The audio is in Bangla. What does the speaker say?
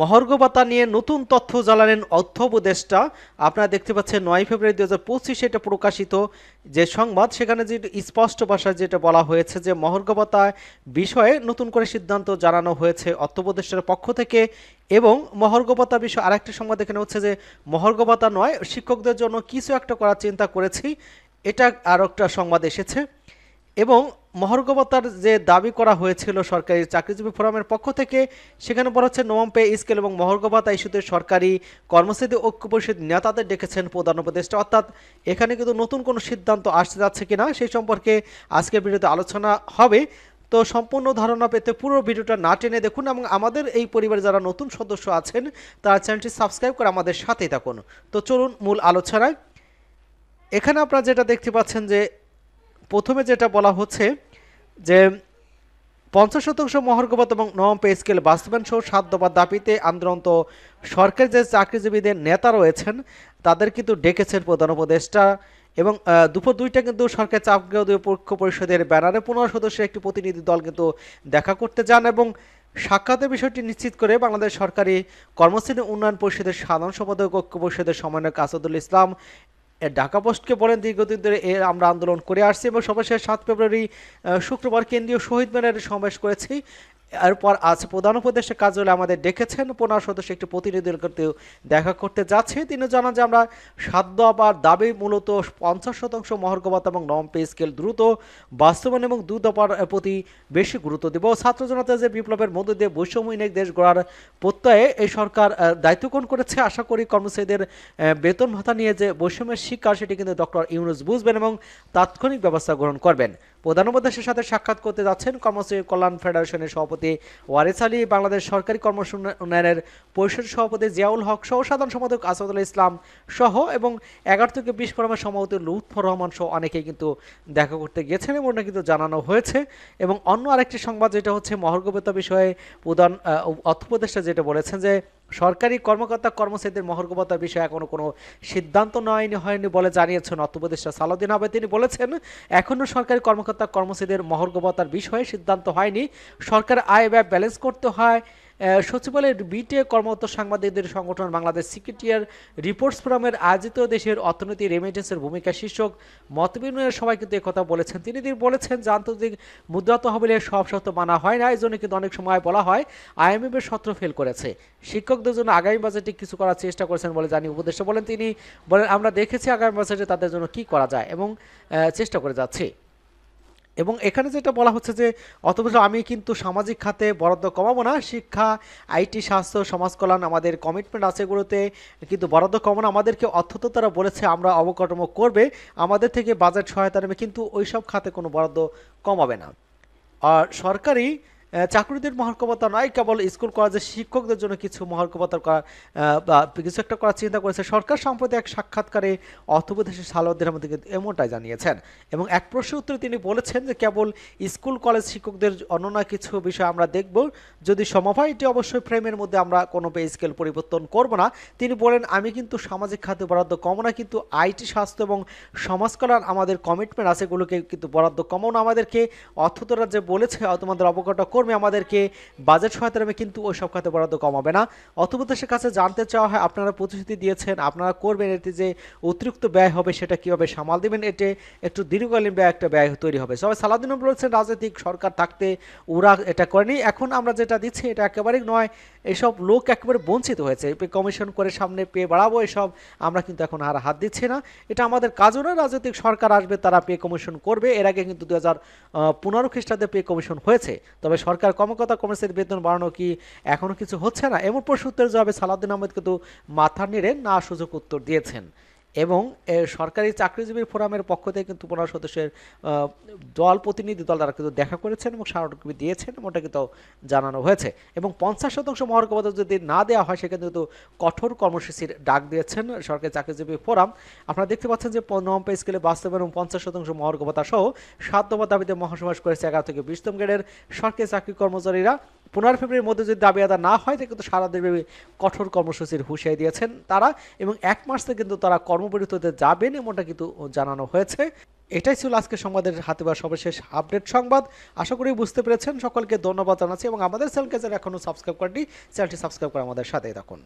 মহর্ঘ ভাতা নিয়ে নতুন তথ্য জানালেন অর্থ উপদেষ্টা। আপনারা দেখতে পাচ্ছেন নয় ফেব্রুয়ারি দু হাজার পঁচিশে এটা প্রকাশিত যে সংবাদ, সেখানে যে স্পষ্ট ভাষায় যেটা বলা হয়েছে যে মহর্ঘ ভাতা বিষয়ে নতুন করে সিদ্ধান্ত জানানো হয়েছে অর্থ উপদেষ্টার পক্ষ থেকে এবং মহর্ঘ ভাতা বিষয়ে আরেকটি সংবাদ এখানে হচ্ছে যে মহর্ঘ নয়, শিক্ষকদের জন্য কিছু একটা করার চিন্তা করেছি। এটা আর একটা সংবাদ এসেছে। এবং মহর্গবতার যে দাবি করা হয়েছিল সরকারি চাকরিজীবী ফোরামের পক্ষ থেকে, সেখানে বলা হচ্ছে নবম পে স্কেল এবং মহর্গবতা ইস্যুতে সরকারি কর্মচারী ঐক্য পরিষদ নেতাদের ডেকেছেন প্রধান উপদেষ্টা। অর্থাৎ এখানে কিন্তু নতুন কোনো সিদ্ধান্ত আসতে যাচ্ছে কিনা সেই সম্পর্কে আজকের ভিডিওতে আলোচনা হবে। তো সম্পূর্ণ ধারণা পেতে পুরো ভিডিওটা না টেনে দেখুন এবং আমাদের এই পরিবারে যারা নতুন সদস্য আছেন, তারা চ্যানেলটি সাবস্ক্রাইব করে আমাদের সাথেই থাকুন। তো চলুন মূল আলোচনায়। এখানে আপনারা যেটা দেখতে পাচ্ছেন যে প্রথমে যেটা বলা হচ্ছে যে পঞ্চাশ শতাংশ মহর্গবত এবং নবম পে স্কেল বাস্তবায়ন সহ সাত দফার দাবিতে আন্দোলনত সরকারি যে চাকরিজীবীদের নেতা রয়েছেন, তাদের কিন্তু ডেকেছেন প্রধান উপদেষ্টা এবং দুপুর দুইটা কিন্তু সরকারি চাকরি পক্ষ পরিষদের ব্যানারে পনেরো সদস্যের একটি প্রতিনিধি দল কিন্তু দেখা করতে যান এবং সাক্ষাতের বিষয়টি নিশ্চিত করে বাংলাদেশ সরকারি কর্মশ্রেণী উন্নয়ন পরিষদের সাধারণ সম্পাদক ঐক্য পরিষদের সমন্বয়ক আসাদুল ইসলাম ঢাকা পোস্টকে বলেন, দীর্ঘদিন ধরে এর আমরা আন্দোলন করে আসছি এবং সর্বশেষ সাত ফেব্রুয়ারি শুক্রবার কেন্দ্রীয় শহীদ মিনারে সমাবেশ করেছি। এরপর আজ প্রধান উপদেষ্টা কার্যালয়ে আমাদের ডেকেছেন পনেরো সদস্য, একটি প্রতিনিধি করতে দেখা করতে যাচ্ছে। তিনি জানান যে আমরা সাধ্য আবার দাবি, মূলত পঞ্চাশ শতাংশ মহর্গবত এবং নম পে স্কেল দ্রুত বাস্তবায়ন এবং দু দফার প্রতি বেশি গুরুত্ব দেব। ছাত্র জনতা যে বিপ্লবের মধ্য দিয়ে বৈষম্যহীন দেশ গড়ার প্রত্যয়ে এই সরকার দায়িত্ব গ্রহণ করেছে, আশা করি কর্মচারীদের বেতন ভাতা নিয়ে যে বৈষম্যের শিকার, সেটি কিন্তু ডক্টর ইউনুস বুঝবেন এবং তাৎক্ষণিক ব্যবস্থা গ্রহণ করবেন। প্রধান উপদেশের সাথে সাক্ষাৎ করতে যাচ্ছেন কর্মচারী কল্যাণ ফেডারেশনের সভাপতি ওয়ারিস আলী, বাংলাদেশ সরকারি কর্মসূচি উন্নয়নের পরিষদ সভাপতি জিয়াউল হক সহ সাধারণ সম্পাদক আসাদুল ইসলাম সহ এবং এগারো থেকে বিশ ফোরামের সভাপতি লুৎফর রহমান সহ অনেকেই কিন্তু দেখা করতে গেছেন এবং কিন্তু জানানো হয়েছে। এবং অন্য আরেকটি সংবাদ যেটা হচ্ছে মহর্গবতা বিষয়ে প্রধান অর্থ উপদেষ্টা যেটা বলেছেন যে সরকারি কর্মকর্তা কর্মচারীদের মহর্গবতার বিষয়ে এখনও কোনো সিদ্ধান্ত নয়নি, হয়নি বলে জানিয়েছেন অর্থ উপদেষ্টা সালাউদ্দিন আবে তিনি বলেছেন এখনও সরকারি কর্মকর্তা কর্মচারীদের মহর্গবতার বিষয়ে সিদ্ধান্ত হয়নি। সরকার আয় ব্যয় ব্যালেন্স করতে হয় সচিবালয়ের বিটে কর্মরত সাংবাদিকদের সংগঠন বাংলাদেশ সিক্রেটিয়ার রিপোর্টস ফোরামের আয়োজিত দেশের অর্থনীতি রেমিটেন্সের ভূমিকা শীর্ষক মত বিনিময়ের সবাই কিন্তু কথা বলেছেন। তিনি তিনি বলেছেন যে আন্তর্জাতিক মুদ্রা তহবিলের সব শর্ত মানা হয় না, এই জন্য কিন্তু অনেক সময় বলা হয় আইএমএফ এর সত্র ফেল করেছে। শিক্ষকদের জন্য আগামী বাজেটে কিছু করার চেষ্টা করেছেন বলে জানি উপদেষ্টা বলেন। তিনি বলেন, আমরা দেখেছি আগামী বাজেটে তাদের জন্য কি করা যায় এবং চেষ্টা করে যাচ্ছি। এবং এখানে যেটা বলা হচ্ছে যে, অথচ আমি কিন্তু সামাজিক খাতে বরাদ্দ কমাবো না, শিক্ষা, আইটি, স্বাস্থ্য সমাজ কল্যাণ আমাদের কমিটমেন্ট আছে এগুলোতে, কিন্তু বরাদ্দ কমানো আমাদেরকে অর্থত তারা বলেছে, আমরা অবকাঠামো করবে, আমাদের থেকে বাজেট সহায়তা নেবে, কিন্তু ওইসব খাতে কোনো বরাদ্দ কমাবে না। আর সরকারি চাকরিদের মহর্কবতা নয় কেবল স্কুল, কলেজের শিক্ষকদের জন্য কিছু মহর্কবতা করা বা কিছু একটা করার চিন্তা করেছে। সরকার সম্প্রতি এক সাক্ষাৎকারে অর্থপ্রদেশে সালাউদ্দিন আহমেদ কিন্তু এমনটাই জানিয়েছেন। এবং এক প্রশ্নের উত্তরে তিনি বলেছেন যে, কেবল স্কুল, কলেজ শিক্ষকদের অনন্য কিছু বিষয় আমরা দেখব। যদি সমবায়, এটি অবশ্যই ফ্রেমের মধ্যে আমরা কোনো পে স্কেল পরিবর্তন করব না। তিনি বলেন, আমি কিন্তু সামাজিক খাতে বরাদ্দ কম না, কিন্তু আইটি, স্বাস্থ্য এবং সমাজ কল্যাণ আমাদের কমিটমেন্ট আছে, এগুলোকে কিন্তু বরাদ্দ কমাও না আমাদেরকে। অর্থতরা যে বলেছে তোমাদের অবগত কর্মী আমাদেরকে বাজেট সহায়তা নেবে কিন্তু ওই সব খাতে বরাদ্দ কমাবে না। অর্থপ্রদেশের কাছে জানতে চাওয়া হয়, আপনারা প্রতিশ্রুতি দিয়েছেন, আপনারা করবেন এতে যে অতিরিক্ত ব্যয় হবে সেটা কীভাবে সামাল দেবেন, এতে একটু দীর্ঘকালীন ব্যয় একটা ব্যয় তৈরি হবে। সবাই সালাদিন বলেছেন, রাজনৈতিক সরকার থাকতে ওরা এটা করেনি। এখন আমরা যেটা দিচ্ছি, এটা একেবারেই নয়। এসব লোক একেবারে বঞ্চিত হয়েছে। কমিশন করে সামনে পে বাড়াবো, এসব আমরা কিন্তু এখন আর হাত দিচ্ছি না। এটা আমাদের কাজও না, রাজনৈতিক সরকার আসবে, তারা পে কমিশন করবে। এর আগে কিন্তু দু হাজার পনেরো খ্রিস্টাব্দে পে কমিশন হয়েছে। তবে সরকার কর্মকর্তা কর্মচারীর বেতন বাড়ানো কি এখনও কিছু হচ্ছে না? এমন প্রশ্ন উত্তরের জবাবে সালাউদ্দিন আহমেদ কিন্তু মাথা নেড়ে না সুযোগ উত্তর দিয়েছেন। এবং সরকারি চাকরিজীবী ফোরামের পক্ষ থেকে কিন্তু পনেরো সদস্যের দল প্রতিনিধি দল তারা কিন্তু দেখা করেছেন এবং স্মারকলিপি দিয়েছেন ওটা কিন্তু জানানো হয়েছে। এবং পঞ্চাশ শতাংশ মহর্গবত যদি না দেওয়া হয় সেখানে কিন্তু কঠোর কর্মসূচির ডাক দিয়েছেন সরকারি চাকরিজীবী ফোরাম। আপনারা দেখতে পাচ্ছেন যে নবম পে স্কেলে বাস্তবায়ন এবং পঞ্চাশ শতাংশ মহর্গবতা সহ সাত দাবিতে মহাসমাবেশ করেছে এগারো থেকে বিশতম গ্রেডের সরকারি চাকরি কর্মচারীরা। পনেরো ফেব্রুয়ারির মধ্যে যদি দাবি আদা না হয়, তাহলে কিন্তু সারা দেশব্যাপী কঠোর কর্মসূচির হুঁশিয়ারি দিয়েছেন তারা এবং এক মাস থেকে কিন্তু তারা কর্মবিরতিতে যাবেন এমনটা কিন্তু জানানো হয়েছে। এটাই ছিল আজকে সংবাদের হাতে বা সর্বশেষ আপডেট সংবাদ। আশা করি বুঝতে পেরেছেন। সকলকে ধন্যবাদ জানাচ্ছি এবং আমাদের চ্যানেলকে যারা এখনও সাবস্ক্রাইব করেনি চ্যানেলটি সাবস্ক্রাইব করে আমাদের সাথেই থাকুন।